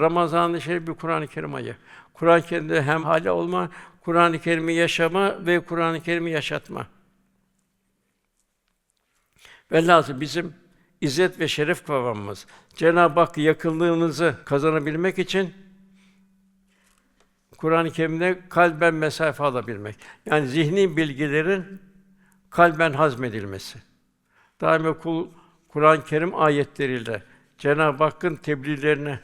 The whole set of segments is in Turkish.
Ramazan-ı Şerif bir Kur'an-ı Kerim ayı. Kur'an-ı Kerim'de hem hale olma, Kur'an-ı Kerim'i yaşama ve Kur'an-ı Kerim'i yaşatma. Velhâsıl bizim izzet ve şeref kavramımız Cenab-ı Hak yakınlığımızı kazanabilmek için Kur'an-ı Kerim'de kalben mesafe alabilmek. Yani zihni bilgilerin kalben hazmedilmesi. Daima kul Kur'an-ı Kerim ayetleriyle Cenab-ı Hakk'ın tebliğlerini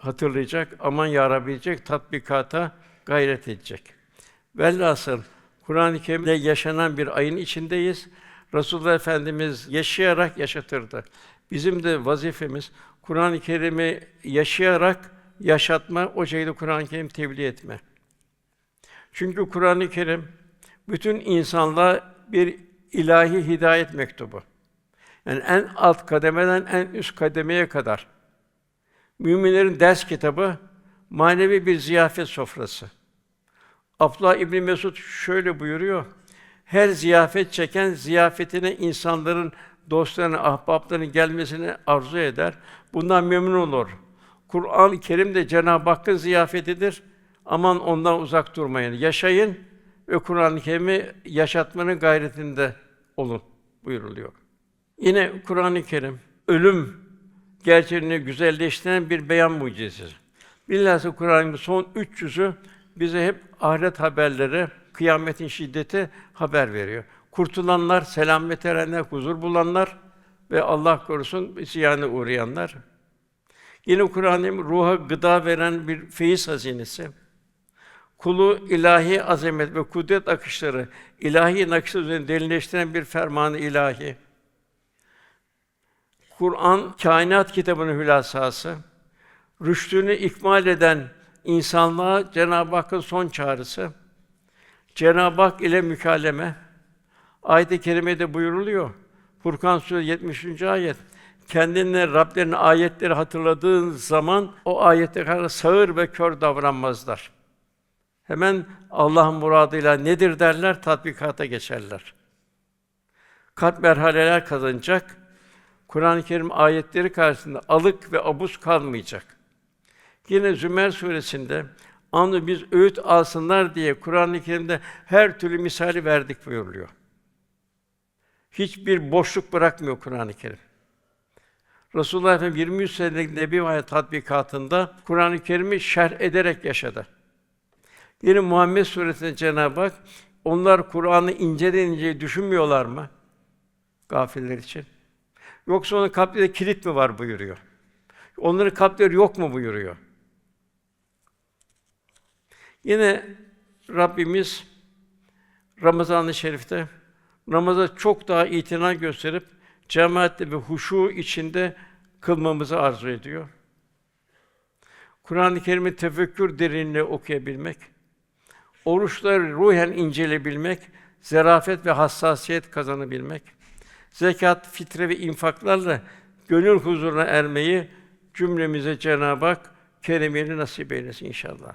hatırlayacak, aman ya Rabbi diyecek, tatbikata gayret edecek. Velhasıl Kur'an-ı Kerim'de yaşanan bir ayın içindeyiz. Resulullah Efendimiz yaşayarak yaşatırdı. Bizim de vazifemiz Kur'an-ı Kerim'i yaşayarak yaşatma, o şekilde Kur'an-ı Kerim tebliğ etme. Çünkü Kur'an-ı Kerim bütün insanlığa bir ilahi hidayet mektubu. Yani en alt kademeden en üst kademeye kadar müminlerin ders kitabı, manevi bir ziyafet sofrası. Abdullah İbn Mesud şöyle buyuruyor: Her ziyafet çeken ziyafetine insanların dostlarının, ahbaplarının gelmesini arzu eder. Bundan memnun olur. Kur'an-ı Kerim de Cenab-ı Hakk'ın ziyafetidir. Aman ondan uzak durmayın. Yaşayın ve Kur'an-ı Kerim'i yaşatmanın gayretinde olun buyuruluyor. Yine Kur'an-ı Kerim ölüm gerçeğini güzelleştiren bir beyan mucizesi. Bilhassa Kur'an'ın son 300'ü bize hep ahiret haberleri, kıyametin şiddeti haber veriyor. Kurtulanlar, selamet erenler, huzur bulanlar ve Allah korusun ziyana uğrayanlar. Yine Kur'an-ı ruha gıda veren bir feyiz hazinesi. Kulu ilahi azamet ve kudret akışları, ilahi nakışlar üzerinde derinleştiren bir fermanı ilahi. Kur'an kainat kitabının hülasası. Rüştünü ikmal eden insanlığa Cenab-ı Hakk'ın son çağrısı. Cenab-ı Hak ile mükalleme. Ayet-i kerimede buyuruluyor. Furkan Suresi 70. ayet. Kendine Rablerinin ayetleri hatırladığın zaman o ayete kadar sağır ve kör davranmazlar. Hemen Allah'ın muradıyla nedir derler, tatbikata geçerler. Kalp merhaleler kazanacak. Kur'an-ı Kerim ayetleri karşısında alık ve abuz kalmayacak. Yine Zümer suresinde anı biz öğüt alsınlar diye Kur'an-ı Kerim'de her türlü misali verdik buyuruluyor. Hiçbir boşluk bırakmıyor Kur'an-ı Kerim. Resulullah Efendimiz 23 senelik nebi hayat tatbikatında Kur'an-ı Kerim'i şerh ederek yaşadı. Yine Muhammed suresinde Cenab-ı Hak onlar Kur'an'ı inceden inceye düşünmüyorlar mı? Gafiller için. Yoksa onun kalplerinde kilit mi var buyuruyor. Onların kalpleri yok mu buyuruyor. Yine Rabbimiz Ramazan-ı Şerif'te namaza çok daha itina gösterip cemaatle ve huşu içinde kılmamızı arzu ediyor. Kur'an-ı Kerim'i tefekkür derinliği okuyabilmek, oruçları ruhen inceleyebilmek, zerafet ve hassasiyet kazanabilmek, zekat, fitre ve infaklarla gönül huzuruna ermeyi cümlemize Cenab-ı Hak keremini nasip eylesin inşallah.